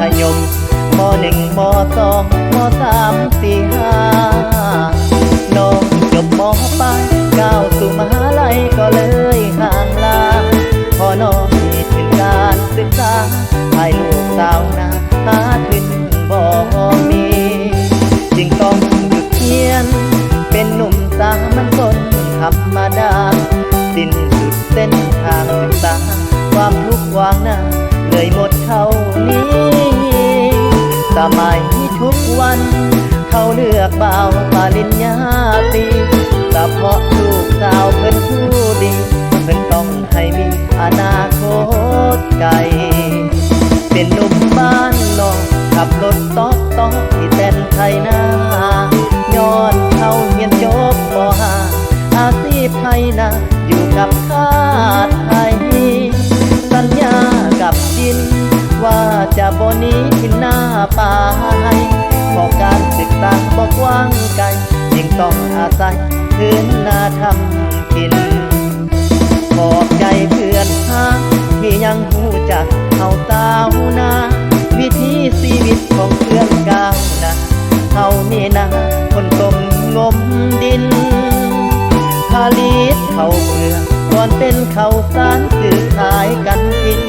มอหนึ่งมอสองมสามสี่ห้าน้องจบมปลายก้าวสู่มหาลัยก็เลยห่างลาพอน้องมีถึงการศึกษาให้ลูกสาวนาหาขึ้นบ่มีจึงต้องหยุดเรียน เป็นหนุ่มสามัญชนธรรมดา สิ้นสุดเส้นทางศึกษาความทุกข์วางหน้าเลยหมดเท่านี้ สมัยทุกวัน เขาเลือกเบาปาลิญญาตรีแต่เพราะลูกสาวเพิ่นผู้ดีเพิ่นต้องให้มีอนาคตไกลเป็นหนุ่มบ้านนอกขับรถต๊อกต๊อกที่เต้นไทยนา ต้องอาศัยพื้นนาทำกิน บอกใจเพื่อนหาที่ยังหูจักเขาสาวนาวิธีชีวิตของเพื่อนก้าวนะเขานี่นะคนตมงมดินผลิตเขาเปลือกก่อนเป็นเขาสารสื่อขายกันกิน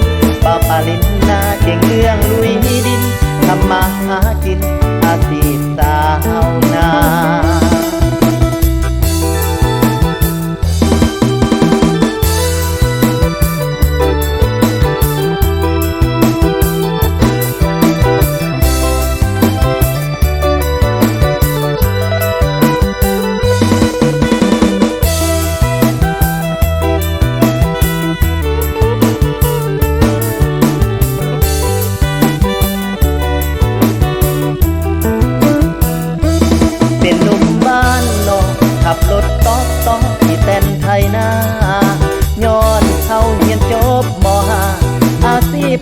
ป้าปาลินนาเก่งเรื่องลุยดินทำมาหากินอาชีพ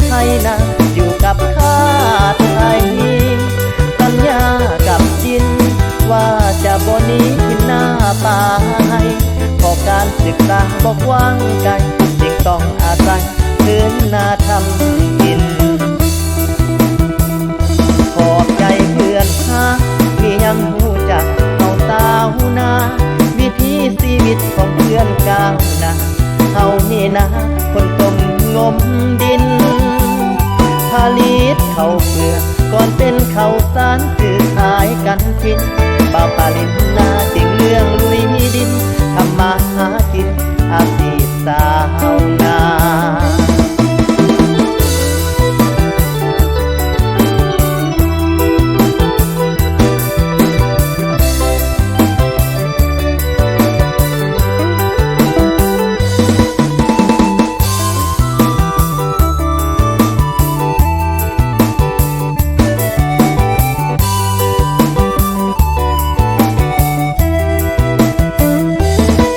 ไทยนาอยู่กับข้าไทยสัญญากับจิน ว่าจะบนี้กินหน้าป่าให้พอการศึกษาบอกว่างไกลจึงต้องอาศัยพื้นนาทำกิน ขอบใจเพื่อนหาที่ยังหูจักเขาสาวนาวิธีชีวิตของเพื่อนก้าวหน้าเขานี่นะ คนตมงมดิน ลีดเข้าเปลือกก่อนเป็นเข้าวสารซื้อขายกันกินป่าปาลินนาติงเรื่องลุยดินทำมาหากินอา